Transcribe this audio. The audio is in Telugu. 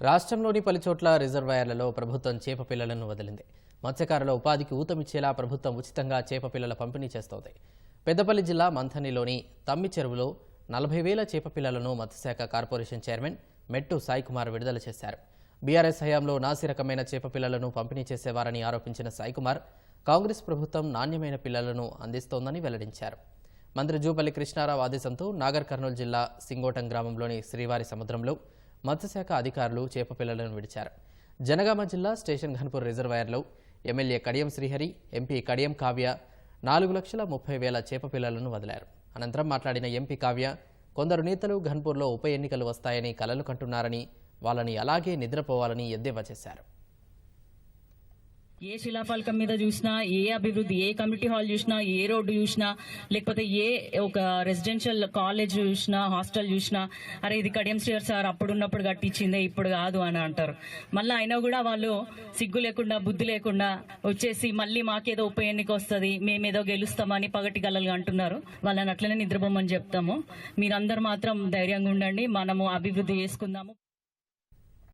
రాష్ట్రంలోని పలు చోట్ల రిజర్వాయర్లలో ప్రభుత్వం చేప పిల్లలను వదిలింది. మత్స్యకారుల ఉపాధికి ఊతమిచ్చేలా ప్రభుత్వం ఉచితంగా చేప పిల్లల పంపిణీ చేస్తోంది. పెద్దపల్లి జిల్లా మంథనిలోని తమ్మి చెరువులో నలభై వేల చేప పిల్లలను మత్స్యశాఖ కార్పొరేషన్ చైర్మన్ మెట్టు సాయికుమార్ విడుదల చేశారు. బీఆర్ఎస్ హయాంలో నాసి రకమైన చేప పిల్లలను పంపిణీ చేసేవారని ఆరోపించిన సాయికుమార్ కాంగ్రెస్ ప్రభుత్వం నాణ్యమైన పిల్లలను అందిస్తోందని వెల్లడించారు. మంత్రి జూపల్లి కృష్ణారావు ఆదేశంతో నాగర్ కర్నూలు జిల్లా సింగోటం గ్రామంలోని శ్రీవారి సముద్రంలో మత్స్యశాఖ అధికారులు చేపపిల్లలను విడిచారు. జనగామ జిల్లా స్టేషన్ ఘన్పూర్ రిజర్వాయర్లో ఎమ్మెల్యే కడియం శ్రీహరి ఎంపీ కడియం కావ్య నాలుగు లక్షల ముప్పై వేల చేపపిల్లలను వదిలారు. అనంతరం మాట్లాడిన ఎంపీ కావ్య కొందరు నేతలు ఘన్పూర్లో ఉప ఎన్నికలు వస్తాయని కలలు కంటున్నారని వాళ్ళని అలాగే నిద్రపోవాలని ఎద్దేవా చేశారు. ఏ శిలాఫలకం మీద చూసినా ఏ అభివృద్ధి ఏ కమ్యూనిటీ హాల్ చూసినా ఏ రోడ్డు చూసినా లేకపోతే ఏ ఒక రెసిడెన్షియల్ కాలేజ్ చూసినా హాస్టల్ చూసినా అరే ఇది కడియం శ్రీహర్ సార్ అప్పుడున్నప్పుడు కట్టించిందే ఇప్పుడు కాదు అని అంటారు. మళ్ళీ అయినా కూడా వాళ్ళు సిగ్గు లేకుండా బుద్ధి లేకుండా వచ్చేసి మళ్ళీ మాకేదో ఉప ఎన్నిక వస్తుంది మేమేదో గెలుస్తామని పగటి గలలు అంటున్నారు. వాళ్ళని అట్లనే నిద్రపోమని చెప్తాము. మీరందరూ మాత్రం ధైర్యంగా ఉండండి. మనము అభివృద్ధి చేసుకుందాము.